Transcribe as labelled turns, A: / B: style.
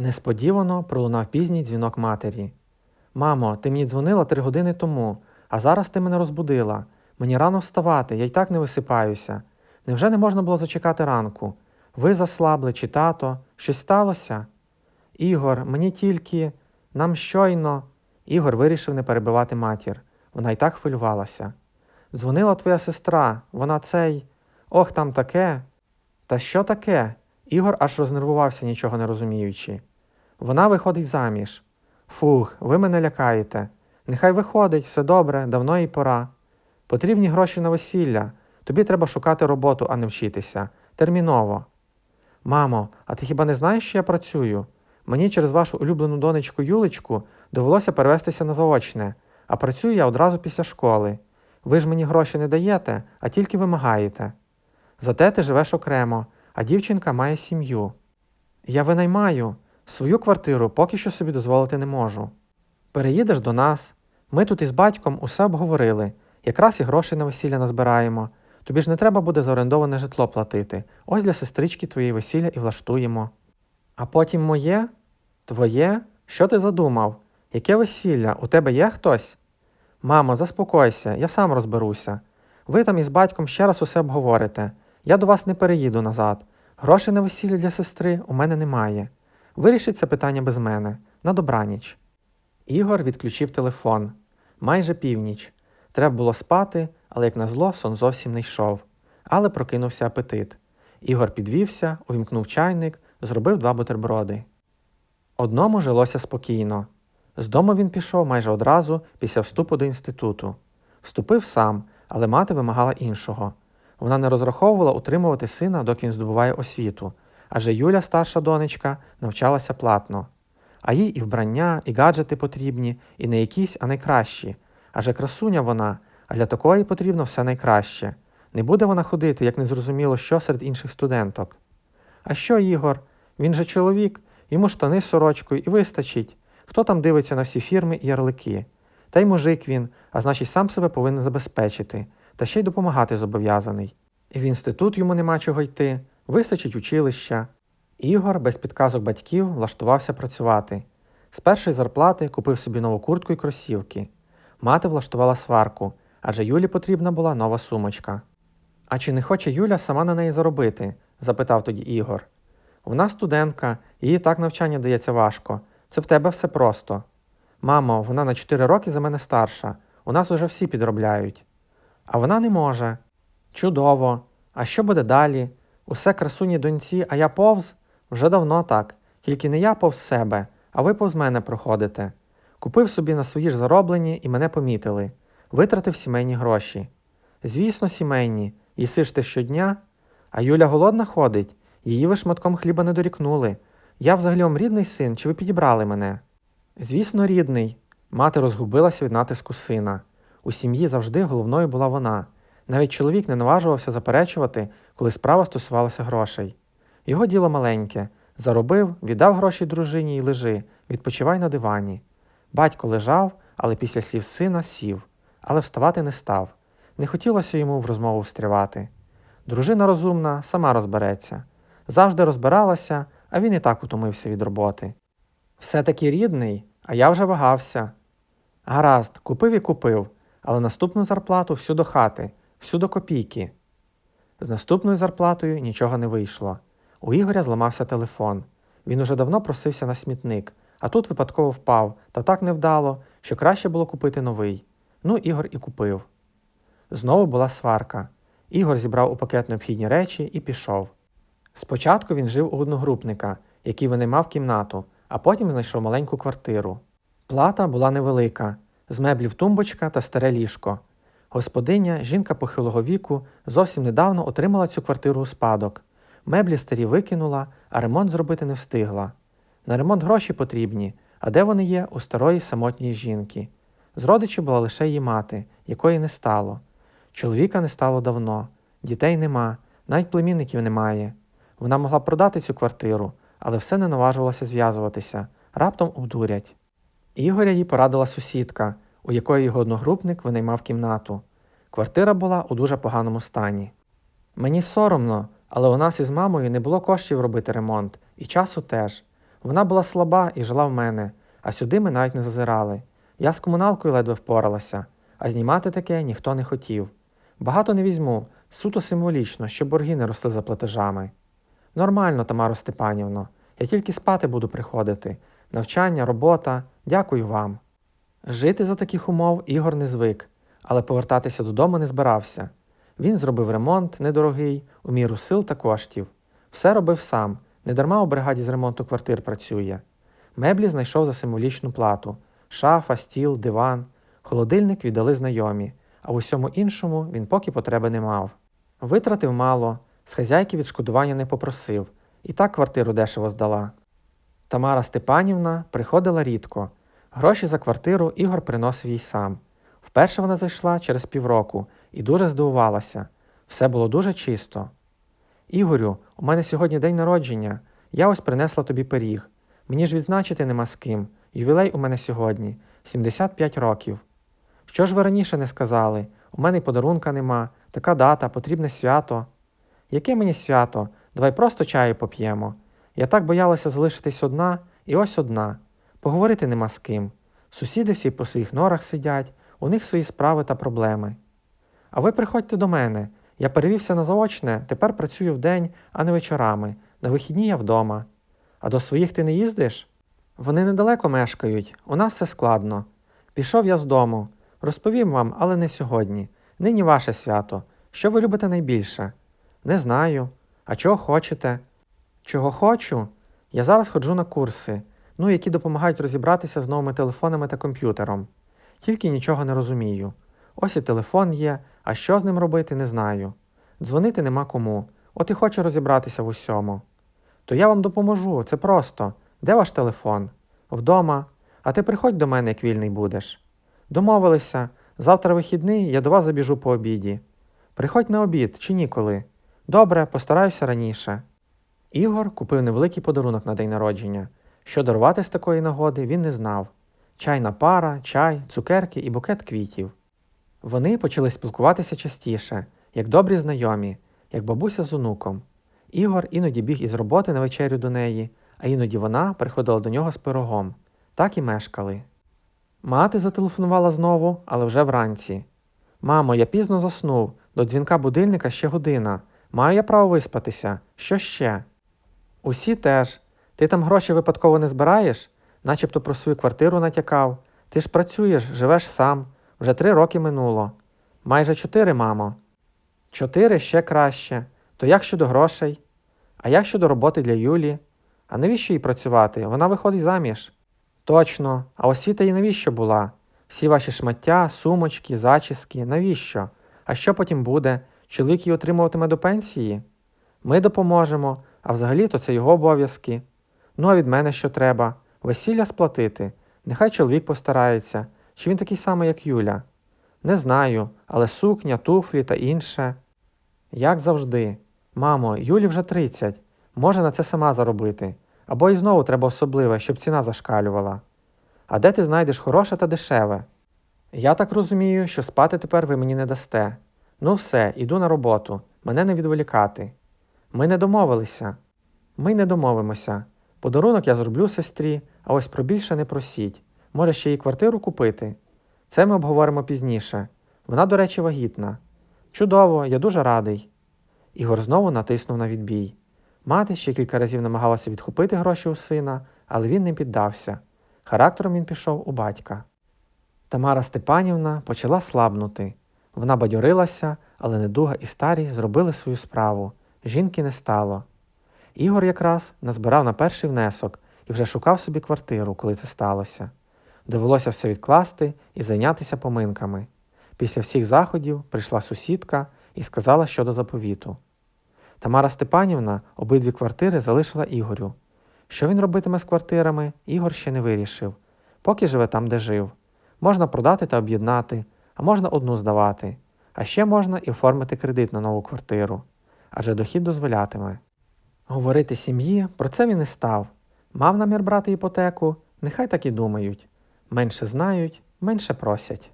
A: Несподівано пролунав пізній дзвінок матері. Мамо, ти мені дзвонила три години тому, а зараз ти мене розбудила. Мені рано вставати, я й так не висипаюся. Невже не можна було зачекати ранку? Ви заслабли чи тато? Щось сталося? Ігор, мені тільки. Нам щойно. Ігор вирішив не перебивати матір. Вона й так хвилювалася. Дзвонила твоя сестра, вона цей. Ох, там таке. Та що таке? Ігор аж рознервувався, нічого не розуміючи. Вона виходить заміж. Фух, ви мене лякаєте. Нехай виходить, все добре, давно їй пора. Потрібні гроші на весілля. Тобі треба шукати роботу, а не вчитися. Терміново. Мамо, а ти хіба не знаєш, що я працюю? Мені через вашу улюблену донечку Юлечку довелося перевестися на заочне, а працюю я одразу після школи. Ви ж мені гроші не даєте, а тільки вимагаєте. Зате ти живеш окремо, а дівчинка має сім'ю. Я винаймаю. Свою квартиру поки що собі дозволити не можу. Переїдеш до нас. Ми тут із батьком усе обговорили. Якраз і грошей на весілля назбираємо. Тобі ж не треба буде за орендоване житло платити. Ось для сестрички твоєї весілля і влаштуємо. А потім моє? Твоє? Що ти задумав? Яке весілля? У тебе є хтось? Мамо, заспокойся, я сам розберуся. Ви там із батьком ще раз усе обговорите. Я до вас не переїду назад. Грошей на весілля для сестри у мене немає. Вирішить це питання без мене. На добраніч. Ігор відключив телефон. Майже північ. Треба було спати, але як назло, сон зовсім не йшов. Але прокинувся апетит. Ігор підвівся, увімкнув чайник, зробив два бутерброди. Одному жилося спокійно. З дому він пішов майже одразу після вступу до інституту. Вступив сам, але мати вимагала іншого. Вона не розраховувала утримувати сина, доки він здобуває освіту, адже Юля, старша донечка, навчалася платно. А їй і вбрання, і гаджети потрібні, і не якісь, а найкращі. Адже красуня вона, а для такої потрібно все найкраще. Не буде вона ходити, як незрозуміло, що серед інших студенток. А що, Ігор? Він же чоловік, йому штани з сорочкою і вистачить. Хто там дивиться на всі фірми і ярлики? Та й мужик він, а значить, сам себе повинен забезпечити, та ще й допомагати зобов'язаний. І в інститут йому нема чого йти, вистачить училища. Ігор без підказок батьків влаштувався працювати. З першої зарплати купив собі нову куртку і кросівки. Мати влаштувала сварку, адже Юлі потрібна була нова сумочка. А чи не хоче Юля сама на неї заробити? запитав тоді Ігор. Вона студентка, їй так навчання дається важко. Це в тебе все просто. Мамо, вона на 4 роки за мене старша. У нас уже всі підробляють. А вона не може. Чудово. А що буде далі? Усе красуні доньці, а я повз? Вже давно так. Тільки не я повз себе, а ви повз мене проходите. Купив собі на свої ж зароблені і мене помітили. Витратив сімейні гроші. Звісно, сімейні. Їси ж ти щодня. А Юля голодна ходить, її ви шматком хліба не дорікнули. Я взагалі вам рідний син, чи ви підібрали мене? Звісно, рідний. Мати розгубилася від натиску сина. У сім'ї завжди головною була вона. Навіть чоловік не наважувався заперечувати, коли справа стосувалася грошей. Його діло маленьке заробив, віддав гроші дружині і лежи, відпочивай на дивані. Батько лежав, але після слів сина сів, але вставати не став. Не хотілося йому в розмову встрявати. Дружина розумна, сама розбереться. Завжди розбиралася, а він і так утомився від роботи. Все-таки рідний, а я вже вагався. Гаразд, купив і купив, але наступну зарплату всю до хати, всю до копійки. З наступною зарплатою нічого не вийшло. У Ігоря зламався телефон. Він уже давно просився на смітник, а тут випадково впав, та так невдало, що краще було купити новий. Ну, Ігор і купив. Знову була сварка. Ігор зібрав у пакет необхідні речі і пішов. Спочатку він жив у одногрупника, який винаймав кімнату, а потім знайшов маленьку квартиру. Плата була невелика, з меблів тумбочка та старе ліжко. Господиня, жінка похилого віку, зовсім недавно отримала цю квартиру у спадок. Меблі старі викинула, а ремонт зробити не встигла. На ремонт гроші потрібні, а де вони є у старої самотньої жінки. З родичів була лише її мати, якої не стало. Чоловіка не стало давно, дітей нема, навіть племінників немає. Вона могла продати цю квартиру, але все не наважувалася зв'язуватися, раптом обдурять. Ігоря їй порадила сусідка, у якої його одногрупник винаймав кімнату. Квартира була у дуже поганому стані. Мені соромно, але у нас із мамою не було коштів робити ремонт, і часу теж. Вона була слаба і жила в мене, а сюди ми навіть не зазирали. Я з комуналкою ледве впоралася, а знімати таке ніхто не хотів. Багато не візьму, суто символічно, щоб борги не росли за платежами. Нормально, Тамаро Степанівно, я тільки спати буду приходити. Навчання, робота, дякую вам. Жити за таких умов Ігор не звик, але повертатися додому не збирався. Він зробив ремонт недорогий, у міру сил та коштів. Все робив сам, недарма у бригаді з ремонту квартир працює. Меблі знайшов за символічну плату: шафа, стіл, диван, холодильник віддали знайомі, а в усьому іншому він поки потреби не мав. Витратив мало, з хазяйки відшкодування не попросив, і так квартиру дешево здала. Тамара Степанівна приходила рідко. Гроші за квартиру Ігор приносив їй сам. Вперше вона зайшла через півроку і дуже здивувалася. Все було дуже чисто. Ігорю, у мене сьогодні день народження. Я ось принесла тобі пиріг. Мені ж відзначити нема з ким. Ювілей у мене сьогодні 75 років. Що ж ви раніше не сказали? У мене й подарунка нема, така дата, потрібне свято. Яке мені свято? Давай просто чаю поп'ємо. Я так боялася залишитись одна, і ось одна. Поговорити нема з ким. Сусіди всі по своїх норах сидять, у них свої справи та проблеми. А ви приходьте до мене. Я перевівся на заочне, тепер працюю вдень, а не вечорами. На вихідні я вдома. А до своїх ти не їздиш? Вони недалеко мешкають, у нас все складно. Пішов я з дому. Розповім вам, але не сьогодні. Нині ваше свято. Що ви любите найбільше? Не знаю. А чого хочете? Чого хочу? Я зараз ходжу на курси, ну, які допомагають розібратися з новими телефонами та комп'ютером. Тільки нічого не розумію. Ось і телефон є, а що з ним робити, не знаю. Дзвонити нема кому, от і хочу розібратися в усьому. То я вам допоможу, це просто. Де ваш телефон? Вдома. А ти приходь до мене, як вільний будеш. Домовилися, завтра вихідний, я до вас забіжу по обіді. Приходь на обід чи ніколи. Добре, постараюся раніше. Ігор купив невеликий подарунок на день народження. Що дарувати з такої нагоди, він не знав. Чайна пара, чай, цукерки і букет квітів. Вони почали спілкуватися частіше, як добрі знайомі, як бабуся з онуком. Ігор іноді біг із роботи на вечерю до неї, а іноді вона приходила до нього з пирогом. Так і мешкали. Мати зателефонувала знову, але вже вранці. Мамо, я пізно заснув, до дзвінка будильника ще година. Маю я право виспатися. Що ще? Усі теж. Ти там гроші випадково не збираєш, начебто про свою квартиру натякав. Ти ж працюєш, живеш сам. Вже три роки минуло. Майже чотири, мамо. Чотири ще краще. То як щодо грошей? А як щодо роботи для Юлі? А навіщо їй працювати? Вона виходить заміж. Точно, а освіта їй навіщо була? Всі ваші шмаття, сумочки, зачіски, навіщо? А що потім буде? Чоловік її отримуватиме до пенсії? Ми допоможемо, а взагалі то це його обов'язки. Ну а від мене що треба? Весілля сплатити. Нехай чоловік постарається. Чи він такий самий, як Юля? Не знаю, але сукня, туфлі та інше. Як завжди. Мамо, Юлі вже 30. Може на це сама заробити. Або і знову треба особливе, щоб ціна зашкалювала. А де ти знайдеш хороше та дешеве? Я так розумію, що спати тепер ви мені не дасте. Ну все, іду на роботу, мене не відволікати. Ми не домовилися. Ми не домовимося. Подарунок я зроблю сестрі, а ось про більше не просіть. Може ще їй квартиру купити? Це ми обговоримо пізніше. Вона, до речі, вагітна. Чудово, я дуже радий. Ігор знову натиснув на відбій. Мати ще кілька разів намагалася відхопити гроші у сина, але він не піддався. Характером він пішов у батька. Тамара Степанівна почала слабнути. Вона бадьорилася, але недуга і старість зробили свою справу. Жінки не стало. Ігор якраз назбирав на перший внесок і вже шукав собі квартиру, коли це сталося. Довелося все відкласти і зайнятися поминками. Після всіх заходів прийшла сусідка і сказала щодо заповіту. Тамара Степанівна обидві квартири залишила Ігорю. Що він робитиме з квартирами, Ігор ще не вирішив, поки живе там, де жив. Можна продати та об'єднати, а можна одну здавати, а ще можна і оформити кредит на нову квартиру, адже дохід дозволятиме. Говорити сім'ї про це він і став. Мав намір брати іпотеку, нехай так і думають. Менше знають, менше просять.